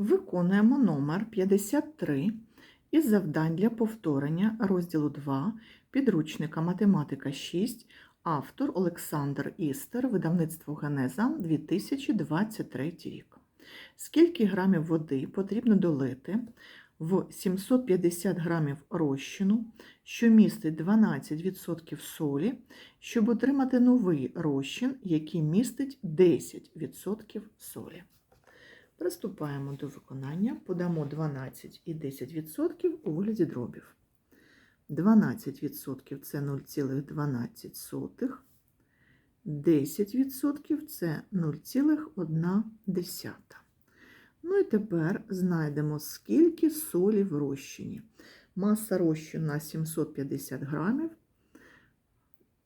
Виконуємо номер 53 із завдань для повторення розділу 2 підручника Математика 6, автор Олександр Істер, видавництво Генеза 2023 рік. Скільки грамів води потрібно долити в 750 грамів розчину, що містить 12% солі, щоб отримати новий розчин, який містить 10% солі? Приступаємо до виконання. Подамо 12 і 10% у вигляді дробів. 12% це 0,12, 10% це 0,1. Ну і тепер знайдемо, скільки солі в розчині. Маса розчину на 750 грамів,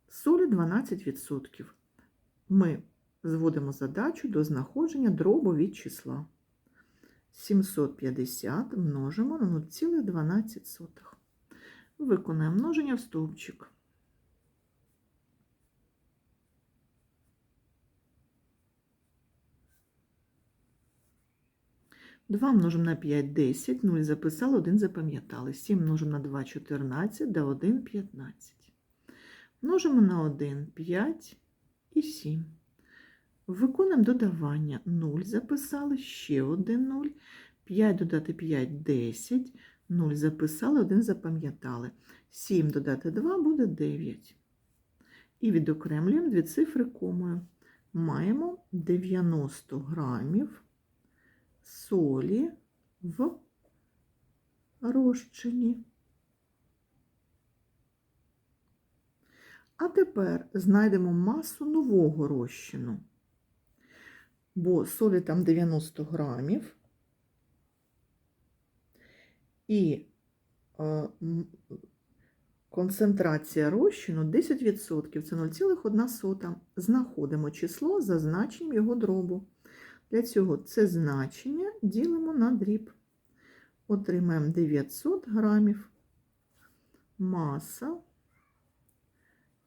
солі 12%. Ми зводимо задачу до знаходження дробу від числа. 750 множимо на 0,12. Виконаємо множення в стовпчик. Два множимо на 5 – 10, 0 записали, 1 запам'ятали. 7 множимо на 2 – 14, да 1 – 15. Множимо на 1 – 5 і 7. Виконуємо додавання 0 записали, ще один 0, 5 додати 5 – 10, 0 записали, 1 запам'ятали. 7 додати 2 буде 9. І відокремлюємо дві цифри комою. Маємо 90 грамів солі в розчині. А тепер знайдемо масу нового розчину бо солі там 90 грамів, і е, концентрація розчину 10%, це 0,1. Знаходимо число за значенням його дробу. Для цього це значення ділимо на дріб. Отримаємо 900 грамів. Маса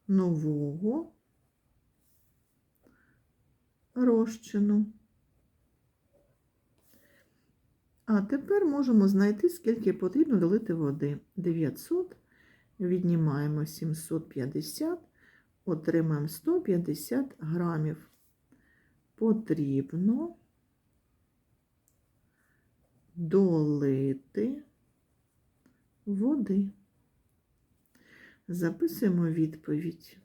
нового розчину. А тепер можемо знайти, скільки потрібно долити води. 900, віднімаємо 750, отримаємо 150 грамів. Потрібно долити води. Записуємо відповідь.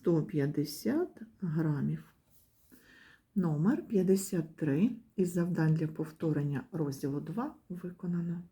150 грамів. Номер 53 із завдань для повторення розділу 2 виконано.